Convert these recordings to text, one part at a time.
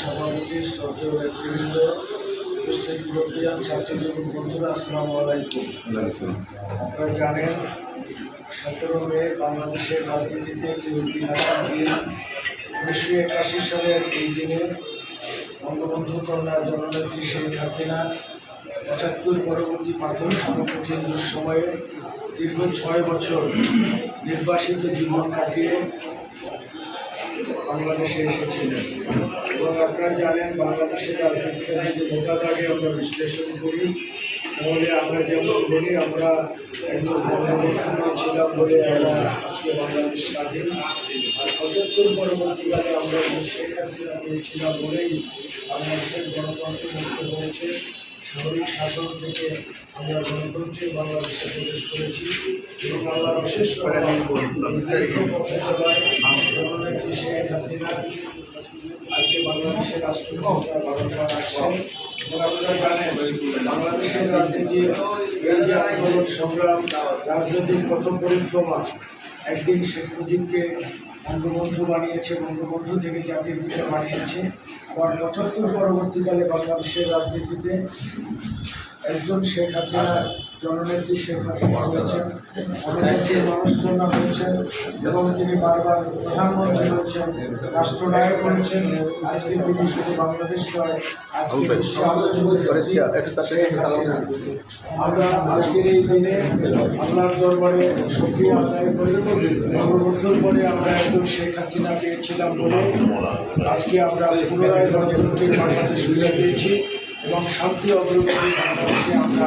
সভাপতি, শ্রদ্ধেয় নেতৃবৃন্দ, উপস্থিত মুরব্বিয়ান ছাত্রজীবী বন্ধুরা, আসসালামু আলাইকুম। আপনারা জানেন, সতেরো মে বাংলাদেশের রাজনীতিতে একটি ঐতিহাসিক দিন। উনিশশো একাশি সালের এই দিনে বঙ্গবন্ধু কন্যা জননেত্রী শেখ হাসিনা পঁচাত্তর পরবর্তী পাথর সমকঠিন দুঃসময়ে দীর্ঘ ছয় বছর নির্বাসিত জীবন কাটিয়ে বাংলাদেশে এসেছিলেন। এবং আপনারা জানেন, বাংলাদেশের রাজনীতিতে যদি মোটাদাগে আমরা বিশ্লেষণ করি। তাহলে আমরা যেমন বলি, আমরা একজন বঙ্গবন্ধু ছিলাম বলে আমরা আজকে বাংলাদেশ স্বাধীন। আর পঁচাত্তর পরবর্তীকালে আমরা শেখ হাসিনা পেয়েছিলাম বলেই বাংলাদেশের গণতন্ত্র মুক্ত হয়েছে। সামরিক শাসন থেকে আমরা গণতন্ত্রে বাংলাদেশে প্রবেশ করেছি এবং আল্লাহ বিশেষ করে। জননেত্রী শেখ হাসিনা আজকে বাংলাদেশের পালন করা আসছেন বাংলাদেশের রাজনীতি এই যে সংগ্রাম, রাজনৈতিক পথ পরিক্রমা, একদিন শেখ মুজিবকে বঙ্গবন্ধু বানিয়েছে বঙ্গবন্ধু থেকে জাতির পিতা বানিয়েছে। আবার পঁচাত্তর পরবর্তীকালে বাংলাদেশের রাজনীতিতে একজন শেখ হাসিনা জননেত্রী শেখ হাসিনা হয়েছেন অনেকটি মানুষ কন্যা হয়েছেন এবং তিনি বারবার প্রধানমন্ত্রী হয়েছেন রাষ্ট্রনায়ক হয়েছেন আজকে তিনি শুধু বাংলাদেশ নয় আজকে বিশ্বে আমরা আজকের এই দিনে আপনার দরবারে সক্রিয় আদায় করি। পরে আমরা একজন শেখ হাসিনা পেয়েছিলাম বলে আজকে আমরা পুনরায় গণতন্ত্রের বাংলাদেশ সুবিধা পেয়েছি এবং শান্তি অগ্রগতি বাংলাদেশে আমরা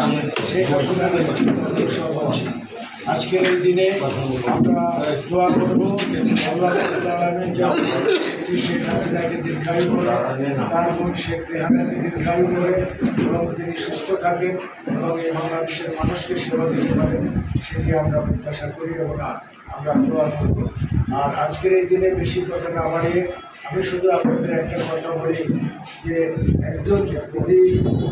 শেখ হাসিনার অগ্রসর হচ্ছি আজকের এই দিনে আমরা দোয়া করব, আল্লাহ যেন একটি শেখ হাসিনাকে দীর্ঘায়ু করে, তার বোন শেখ রেহানাকে দীর্ঘায়ু করে, এবং তিনি সুস্থ থাকেন এবং এই বাংলাদেশের মানুষকে সেবা দিতে পারেন, সেটি আমরা প্রত্যাশা করি এবং আমরা দোয়া করব। আর আজকের এই দিনে বেশি কথা না বাড়িয়ে আমি শুধু আপনাদের একটা কথা বলি যে একজন যদি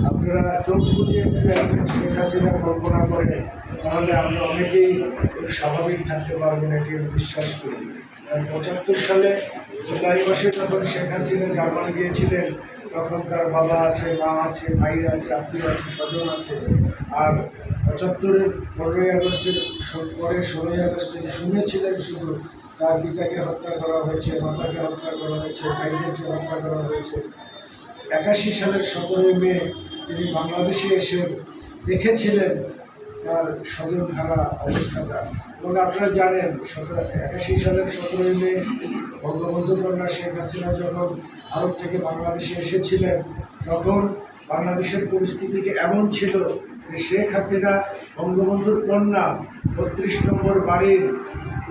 আপনারা চোখ বুঝে একটু একজন শেখ হাসিনা কল্পনা করেন তাহলে আমরা অনেকেই স্বাভাবিক থাকতে পারবেন এটি বিশ্বাস করি। পঁচাত্তর সালে জুলাই মাসে যখন শেখ হাসিনা জার্মানি গিয়েছিলেন, তখন তার বাবা আছে, মা আছে, ভাইরা আছে, আত্মীয় আছে, স্বজন আছে। আর পঁচাত্তরের পনেরোই আগস্টের পরে ষোলোই আগস্টে যে শুনেছিলেন শুধু, তার পিতাকে হত্যা করা হয়েছে, মাতাকে হত্যা করা হয়েছে, ভাইদেরকে হত্যা করা হয়েছে। একাশি সালের সতেরোই মে তিনি বাংলাদেশে এসে দেখেছিলেন তার স্বজন হারা অবস্থাটা। এবং আপনারা জানেন, সতেরো, একাশি সালের সতেরোই মে বঙ্গবন্ধু কন্যা শেখ হাসিনা যখন ভারত থেকে বাংলাদেশে এসেছিলেন, তখন বাংলাদেশের পরিস্থিতিটি এমন ছিল যে শেখ হাসিনা বঙ্গবন্ধুর কন্যা বত্রিশ নম্বর বাড়ির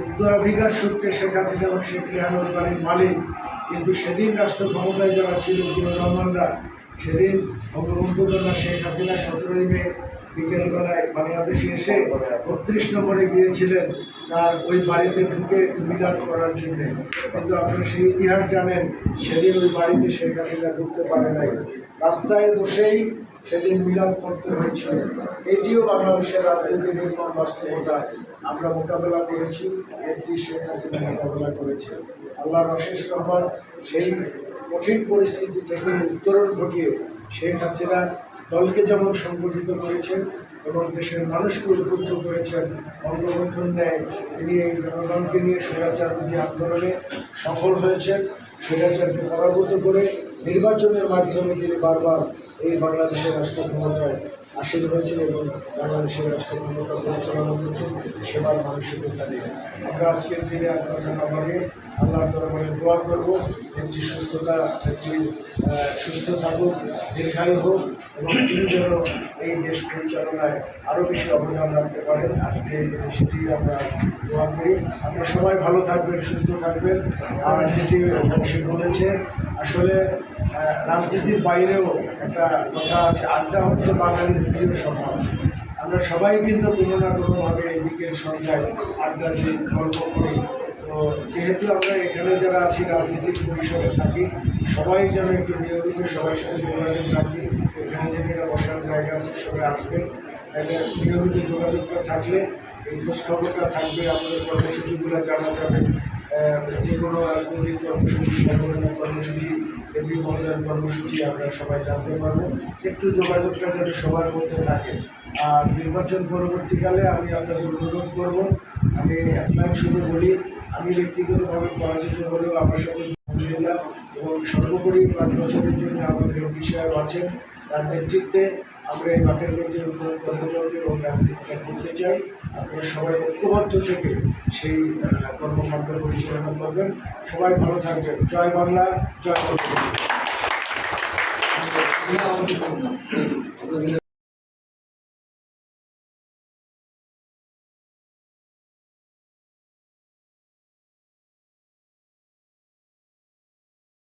উত্তরাধিকার সূত্রে শেখ হাসিনা এবং শেখ রেহানুর বাড়ির মালিক। কিন্তু সেদিন রাষ্ট্র ক্ষমতায় যারা ছিল জিয়া রহমানরা সেদিন বঙ্গবন্ধু কন্যা শেখ হাসিনা সতেরোই মে বিকেলবেলায় বাংলাদেশে এসে বত্রিশ নম্বরে গিয়েছিলেন তার ওই বাড়িতে ঢুকে একটু মিলাদ করার জন্য। কিন্তু আপনারা সেই ইতিহাস জানেন, সেদিন ওই বাড়িতে শেখ হাসিনা ঢুকতে পারে নাই। রাস্তায় বসেই সেদিন মিলাদ করতে হয়েছিল। এটিও বাংলাদেশের রাজনীতির নির্মম বাস্তবতা। আমরা মোকাবেলা করেছি একটি শেখ হাসিনা মোকাবেলা করেছে। আল্লাহর অশেষ রহমান সেই কঠিন পরিস্থিতি থেকে উত্তরণ ঘটিয়ে শেখ হাসিনা দলকে যেমন সংগঠিত করেছেন এবং দেশের মানুষকে উদ্বুদ্ধ করেছেন বঙ্গবন্ধুর ন্যায় তিনি এই জনগণকে নিয়ে স্বৈরাচার বিধি আন্দোলনে সফল হয়েছেন। স্বৈরাচারকে পরাভূত করে নির্বাচনের মাধ্যমে তিনি বারবার এই বাংলাদেশের রাষ্ট্র ক্ষমতায় আসীন হয়েছেন এবং বাংলাদেশের রাষ্ট্র ক্ষমতা পরিচালনা করছেন সেবার মানসিকতা নিয়ে। আমরা আজকের দিনে আর কথা না বাড়িয়ে আল্লাহর দরবারে দোয়া করব, একটি সুস্থতা, একটি সুস্থ থাকুক, দীর্ঘায়ু হোক, এবং তিনি যেন এই দেশ পরিচালনায় আরও বেশি অবদান রাখতে পারেন। আজকে এই সেটি আমরা দোয়া করি। আপনারা সবাই ভালো থাকবেন, সুস্থ থাকবেন। আর যেটি বলেছে, আসলে রাজনীতির বাইরেও একটা কথা আছে, আড্ডা হচ্ছে বাঙালির প্রিয় সম্মান আমরা সবাই কিন্তু কোনো না কোনোভাবে বিকেল সন্ধ্যায় আড্ডা দিই গল্প করি। তো যেহেতু আমরা এখানে যারা আছি, রাজনীতির পরিসরে থাকি, সবাই যেন একটু নিয়মিত সবার সাথে যোগাযোগ রাখি। এখানে যেখানে বসার জায়গা আছে, সবাই আসবেন। তাহলে নিয়মিত যোগাযোগটা থাকলে, এই খোঁজখবরটা থাকবে, আমাদের কর্মসূচিগুলো জানা যাবে। যে কোনো রাজনৈতিক কর্মসূচি সংগঠনের কর্মসূচি এমপি মহোদয়ের কর্মসূচি আমরা সবাই জানতে পারব। একটু যোগাযোগটা যাতে সবার মধ্যে থাকে। আর নির্বাচন পরবর্তীকালে আমি আপনাদের অনুরোধ করব, আমি এক লাইন শুধু বলি, আমি ব্যক্তিগতভাবে পরাজিত হলেও আমার সাথে এবং সর্বোপরি পাঁচ বছরের জন্য আমাদের এমপি সাহেব আছেন। তার নেতৃত্বে আমরা এই বাকেরগঞ্জের উন্নয়ন কর্মচক্র এবং রাজনীতিটা করতে চাই। আপনারা সবাই ঐক্যবদ্ধ থেকে সেই কর্মকাণ্ড পরিচালনা করবেন। সবাই ভালো থাকবেন। জয় বাংলা জয় বাংলা